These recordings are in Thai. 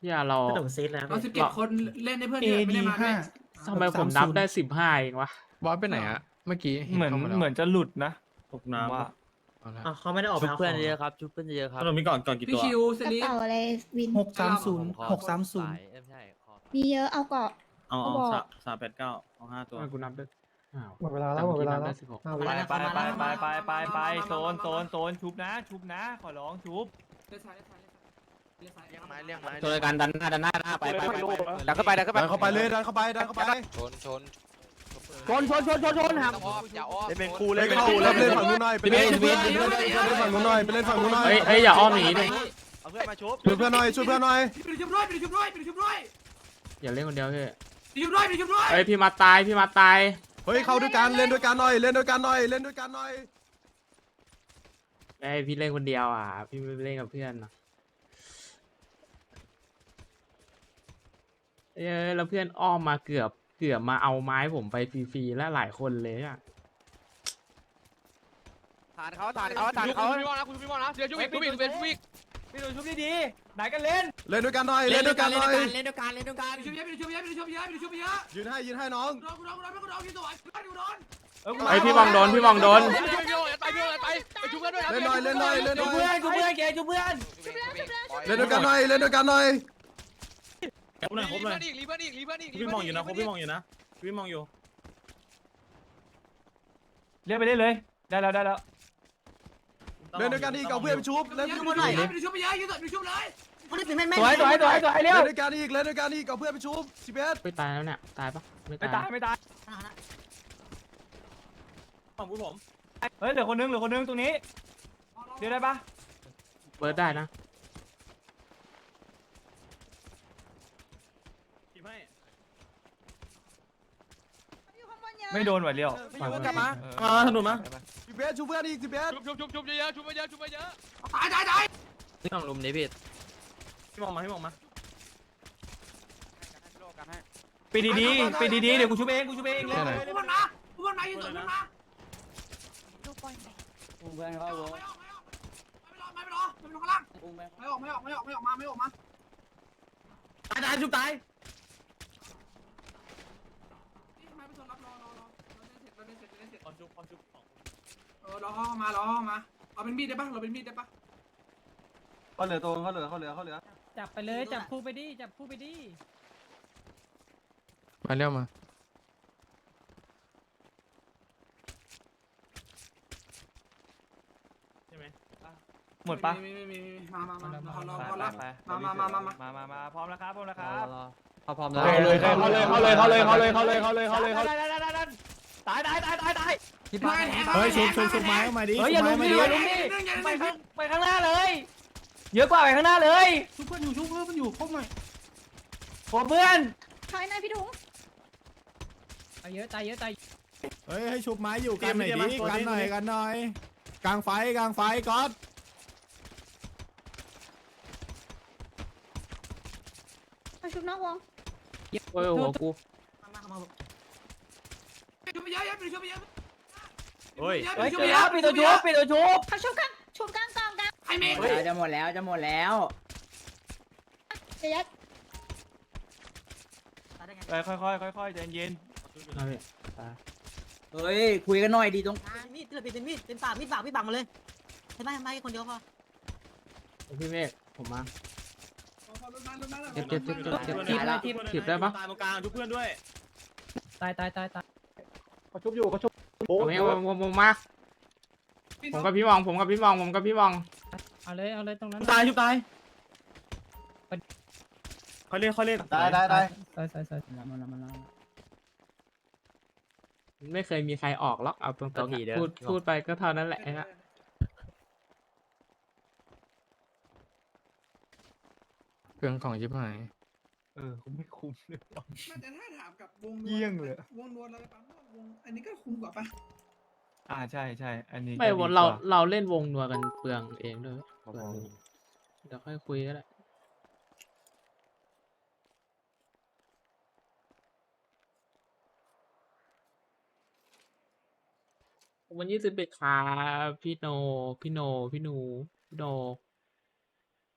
ที่เราขนมซีดแล้วเราสิบเจ็ดคนเล่นได้เพื่อนที่ไม่ได้มาด้วยทำไมผมนับได้สิบห้าเองวะ บอสไปไหนอะเมื่อกี้เหมือนข้าาแล้วเหมือนจะหลุดนะตกน้ำว่าอะเอาละอ้าวเขาไม่ได้ออกชุไปบเอาเพื่อนของเยอะครับชุบเพื่อนเยอะครับขนมมีก่อนก่อนกี่พี่ตัวชิวกสระลีปเป๋าอะไรวินหกสามศูนย์หกสามศูนย์มีเยอะเอาเกาะ เอาเอาเขาบอกสามสามแปดเก้าเอาห้าตัวกูนับด้วยอ้าวหมดเวลาแล้วหมดเวลาแล้วสิบหกเอาไปเวลาไปไปไปไปไปไปโซนโซนโซนชุบนะ ชุบนะ ขอร้องชุบ ตัวการดันหน้าดันหน้าหน้าไปไปไปดันเข้าไปดันเข้าไปดันเข้าไปเลยดันเข้าไปดันเข้าไปชนชนชนชนชนชนหักเป็นครูเลยเป็นครูแล้วไปเล่นฝั่งนู้นหน่อยไปเล่นไปเล่นไปเล่นฝั่งนู้นหน่อยไปเล่นฝั่งนู้นหน่อยเฮ้ยเฮ้ยอย่าอ้อมหนีดิช่วยเพื่อนหน่อยช่วยเพื่อนหน่อยไปชุบด้วยไปดูชุบด้วยไปชุบด้วยอย่าเล่นคนเดียวพี่ไปชุบด้วยไปชุบด้วยเฮ้ยพี่มาตายพี่มาตายเฮ้ยเข้าด้วยกันเล่นด้วยกันหน่อยเล่นด้วยกันหน่อยเล่นด้วยกันหน่อยไอพี่เล่นคนเดียวอะพี่ไม่เล่นกับเพื่อนนะ เอ้ยแล้วเพื่อนอ้อมมาเกือบ เกือบมาเอาไม้ผมไปฟรีๆแล้วหลายคนเลยอะฐานเขาฐานเขาฐานเขาพี่มองนะคุณพี่มองนะเดี๋ยวชุบอีกชุบอีกเป็นชุบอีกพี่ดูชุบดีๆไหนกันเล่นเล่นด้วยกันหน่อยเล่นด้วยกันหน่อยเล่นด้วยกันเล่นด้วยกันไปดูชุบเยอะไปดูชุบเยอะไปดูชุบเยอะไปดูชุบเยอะยืนให้ยืนให้น้องกูโดนกูโดนกูโดนกูโดนกูโดนกูโดนเออกูไอพี่มองโดนพี่มองโดนพี่พี่พี่ไปพี่ไปไปชุบกันด้วยเล่นหน่อยเล่นหน่อยเล่นหน่อยเพื่อนกูเพื่อนแกชุบเพื่อนเล่นด้วยกันหน่อยเล่นด้วยกันหน่อย ครบหน่อยครบหน่อยอีกรีเพื่อนอีกรีเพื่อนอีกพี่มองอยู่นะครบพี่มองอยู่นะพี่มองอยู่เรียกไปเล่นเลยได้แล้วได้แล้วเล่นด้วยกันอีกเอาเพื่อนไปชุบเล่นเยด้อะวยไปกันหน่อยอีกไปดูชุบเยอะยืดไปดูชุบเลยคนที่ถึงแม่นแม่นสวยสวยสวยสวยเร็วเล่นด้วยกันอีกเล่นด้วยกันอีกเอาเพื่อนไปชุบสิบเอ็ดไม่ตายแล้วเนี่ยตายปะไม่ไม่ตาตายยไม่ตายฝั่งผู้ผมเฮ้ยเหลือคนนึงเหลือคนนึงตรงนี้เดี๋ยวได้ปะเบิร์ดได้นะ ทีมให้ ไม่โดนว่ะเลี้ยวพี่ชุบกลับมามาถนนมาสิบเอ็ดชุบเพื่อนอีกสิบเอ็ดชุบชุบชุบชุบเยอะชุบเยอะชุบเยอะตายตายตายต้องลุมนี้พี่พี่มองมาพี่มองมาไปดีๆไปดีๆเดี๋ยวกูชุบเองกูชุบเองเลยกูมันมากูมันมายืดตัวมันมาดูปล่อยไปเพื่อนเขาไม่ออกไม่ออกไม่รอไม่รอไม่รอข้างล่างไม่ออกไม่ออกไม่ออกไม่ออกมาไม่ออกมาตายตายชุบตาย ไม่ไปชนรับรอรอรอเราเล่นเสร็จเราเล่นเสร็จเราเล่นเสร็จคอนชุบคอนชุบสองเออรอเข้ามารอเข้ามา เอาเป็นมีดได้ปะเราเป็นมีดได้ปะเขาเหลือตัวเขาเหลือเขาเหลือเขาเหลือจับไปเลยจับคู่ไปดิจับคู่ไปดิมาเร็วมาใช่ไหมหมดปะมีมีมีมีมามามาเราเราไปเราไปเราไปมามามามามามามามาพร้อมแล้วครับพร้อมแล้วครับเขาพร้อมแล้วเข้าเลยเข้าเลยเข้าเลยเข้าเลยเข้าเลยเข้าเลยเข้าเลยเข้าเลยเข้าเลยได้ได้ได้ได้ ตายตายตายตายตายไม่แทงเฮ้ยชุบชุบชุบไม้เข้ามาดิเฮ้ยอย่าลุมดิอย่าลุมดิอย่าไปลุมข้างไปข้างหน้าเลย เยอะกว่าไปข้างหน้าเลยชุบเพื่อนอยู่ชุบเพื่อนมันอยู่ครบหน่อยขอเพื่อนถอยหน่อยพี่ถุงตายเยอะตายเยอะตายเฮ้ยให้ชุบไม้อยู่กันหน่อยดิกันหน่อยกันหน่อย กลางไฟกลางไฟก๊อตมาชุบนอกวงโอ้ยหัวกู ชุบไปเยอะๆไปชุบไปเยอะเฮ้ยเฮ้ยปิดแล้วปิดตัวชุบปิดตัวชุบเขาชุบกันชุบกลางกลางกลางไอ้เมฆจะหมดแล้วจะหมดแล้วเดี๋ยวยัดเอ้ยค่อยค่อยค่อยค่อยใจเย็นเอาพี่เฮ้ยคุยกันหน่อยดีตรงมีดที่เราเป็นมีดเป็นปากมีดปากมีดปากมาเลยใช่ไหมไม่คนเดียวพอพี่เมฆผมมาเจ็บเจ็บเจ็บเจ็บเจ็บทีมอะไรทีมถีบได้ปะตายตรงกลางชุบเพื่อนด้วย ตายตายตายตาย เขาชุบอยู่เขาชุบผมเองผมผมผมมา ผมกับพี่มอง ผมกับพี่มอง ผมกับพี่มอง เอาเลยเอาเลยตรงนั้นตายชุบตายเขาเล่นเขาเล่นได้ได้ได้ใส่ใส่ใส่ไม่เคยมีใครออกหรอกเอาตรงๆอะพูดพูดไปก็เท่านั้นแหละฮะเครื่องของชิบหาย เออคุ้มไม่คุ้มเลยมันแต่ถ้าถามกับวงนวลเยี่ยงเลย วงนวลเราไปปั๊มวงอันนี้ก็คุ้มกว่าปะอ่าใช่ใช่อันนี้ไม่ก็ดีเรากว่เราเล่นวงนัวกันเปลืองเองด้วยเปลืองเองเดี๋ยวค่อยคุยก็ได้วันยี่สิบเอ็ดครับพี่โน พี่โน พี่หนูพี่โน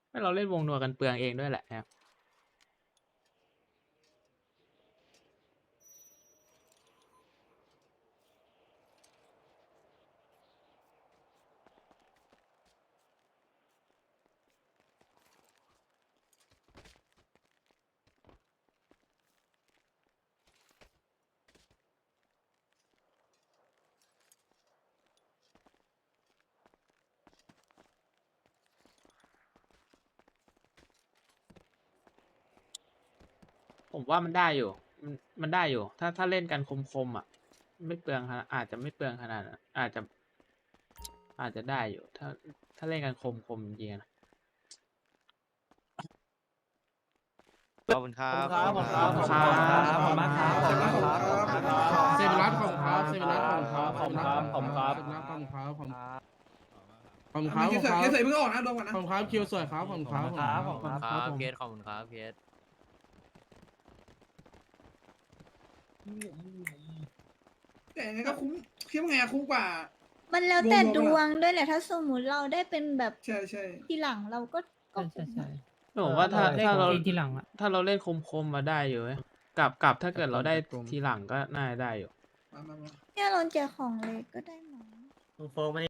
ไม่เราเล่นวงนัวกันเปลืองเองด้วยแหละครับ ผมว่ามันได้อยู่มันมันได้อยู่ ถ้าถ้าเล่นกันคมๆอะ ไม่เปลืองขนาดอาจจะไม่เปลืองขนาดนั้นอาจจะ อาจจะได้อยู่ ถ้าถ้าเล่นกันคมๆจริงๆนะขอบคุณครับ ขอบคุณครับ ขอบคุณครับ ขอบคุณมากครับ ขอบคุณมากครับขอบคุณมากครับเซเวรัสของครับเซเวรัสของครับขอบคุณครับขอบคุณครับขอบคุณครับขอบคุณครับขอบคุณคอะรับเคสเคสใส่เพิ่งออกนะรวมกันนะขอบคุณครับคิวสวยครับขอบคุณครับขอบคุณครับขอบคุณเกคตขอบคุณครับเกต แต่ยังไงก็คุ้มคิดว่าไงอะคุ้มกว่า มันแล้วแต่วงดรวมวอะงด้วยแหละถ้าสมมุติเราได้เป็นแบบใช่ใช่ทีหลังเราก็ก็ใช่ใช่คุ้มใช่ผมว่าถ้าเล่นถ้าเราเองทีหลังอะถ้าเราเล่นคมๆมาได้อยู่เว้ยกับกับถ้าเกิดเราได้ทีหลังก็น่าจะได้อยู่มามามาเนี่ยเราแจกของเลยก็ได้มั้งโฟมมา